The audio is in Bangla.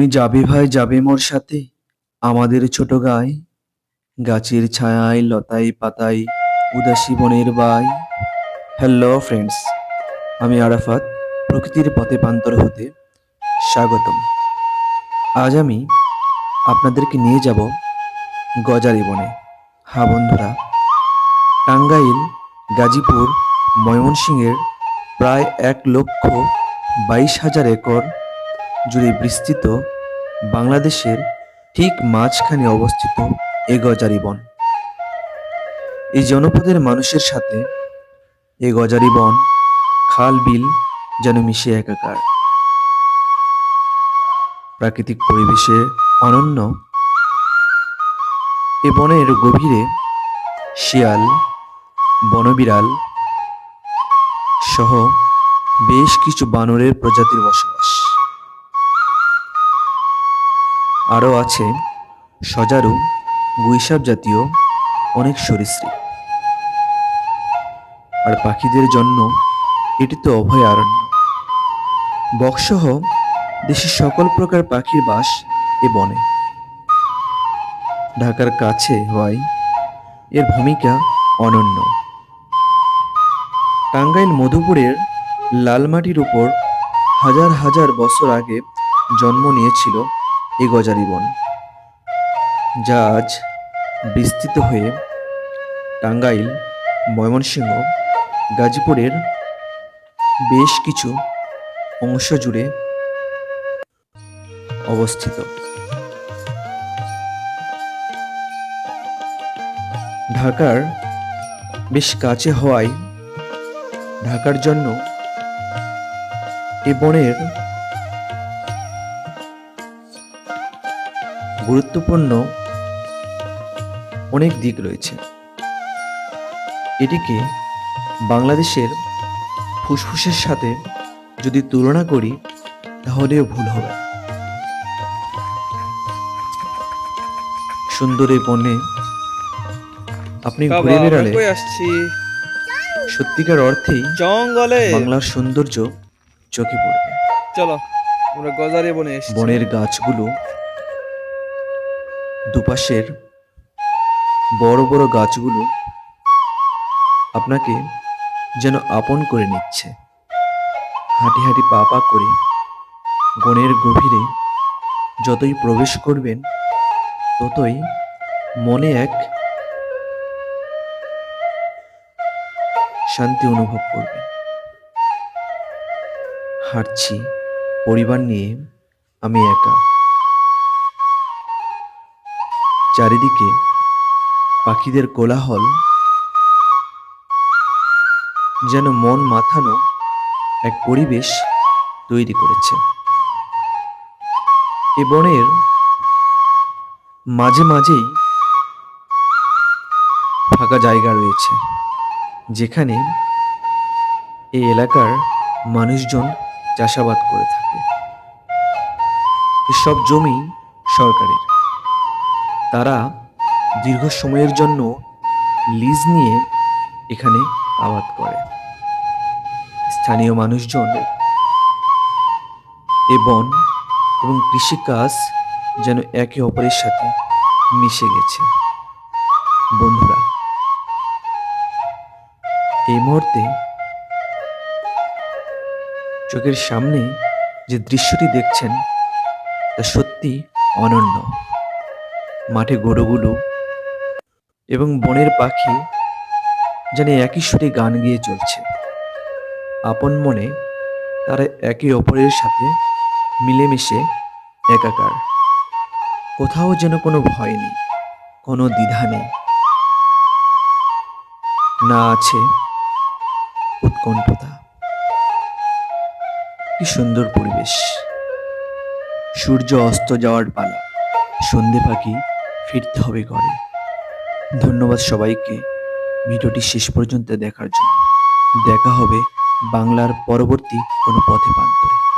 তুমি যাবে ভাই, যাবে মোর সাথে? আমাদের ছোট গায়ে গাছের ছায়ায়, লতায় পাতায়, উদাসী বনের বাই। হ্যালো ফ্রেন্ডস আমি আরাফাত, প্রকৃতির পথে প্রান্তর হতে স্বাগতম। আজ আমি আপনাদেরকে নিয়ে যাব গজারি বনে। হ্যাঁ বন্ধুরা, টাঙ্গাইল, গাজীপুর, ময়মনসিংহের প্রায় এক লক্ষ বাইশ হাজার একর জুড়ে বিস্তৃত বাংলাদেশের ঠিক মাঝখানে অবস্থিত এ গজারি বন এই জনপদের মানুষের সাথে এ গজারি বন খাল বিল যেন মিশে একাকার। প্রাকৃতিক পরিবেশে অনন্য এ বনের গভীরে শিয়াল, বনবিড়াল সহ বেশ কিছু বানরের প্রজাতির বসবাস। আরও আছে সজারু, গুইসাপ জাতীয় অনেক সরীসৃপ। আর পাখিদের জন্য এটি তো অভয়ারণ্য। বকসহ দেশের সকল প্রকার পাখির বাস এ বনে। ঢাকার কাছে হওয়ায় এর ভূমিকা অনন্য। টাঙ্গাইল মধুপুরের লালমাটির উপর হাজার হাজার বছর আগে জন্ম নিয়েছিল এ গজারি বন, যা আজ বিস্তৃত হয়ে টাঙ্গাইল, ময়মনসিংহ, গাজীপুরের বেশ কিছু অংশ জুড়ে অবস্থিত। ঢাকার বেশ কাছে হওয়ায় ঢাকার জন্য এ বনের গুরুত্বপূর্ণ অনেক দিক রয়েছে। এটিকে বাংলাদেশের ফুসফুসের সাথে যদি তুলনা করি তাহলেও ভুল হবে। সুন্দর এই বনে আপনি ঘুরে বেড়ালে সত্যিকার অর্থেই জঙ্গলে। বাংলার সৌন্দর্য চোখে পড়বে। চলো আমরা গজারি বনে বনের গাছগুলো দুপাশের বড় বড় গাছগুলো আপনাকে যেন আপন করে নিচ্ছে। হাঁটি হাঁটি পা পা করে বনের গভীরে যতই প্রবেশ করবেন, ততই মনে এক শান্তি অনুভব করবেন হাঁটছি, পরিবার নিয়ে আমি একা। চারিদিকে পাখিদের কোলাহল যেন মন মাথানো এক পরিবেশ তৈরি করেছে। এ বনের মাঝে মাঝেই ফাঁকা জায়গা রয়েছে, যেখানে এই এলাকার মানুষজন চাষাবাদ করে থাকে। এসব জমি সরকারের। তারা দীর্ঘ সময়ের জন্য লিজ নিয়ে এখানে আবাদ করে। স্থানীয় মানুষজন এ বন এবং কৃষিকাজ যেন একে অপরের সাথে মিশে গেছে। বন্ধুরা, এই মুহূর্তে চোখের সামনে যে দৃশ্যটি দেখছেন তা সত্যি অনন্য। মাঠে গরুগুলো এবং বনের পাখি যেন একই সুরে গান গেয়ে চলছে। আপন মনে তারা একে অপরের সাথে মিলেমিশে একাকার। কোথাও যেন কোনো ভয় নেই, কোনো দ্বিধা নেই। না আছে উৎকণ্ঠতা। কি সুন্দর পরিবেশ। সূর্য অস্ত যাওয়ার পালা, সন্ধে পাখি ফিরতে হবে ঘরে। ধন্যবাদ সবাইকে ভিডিওটি শেষ পর্যন্ত দেখার জন্য। দেখা হবে বাংলার পরবর্তী কোনো পথে প্রান্তরে।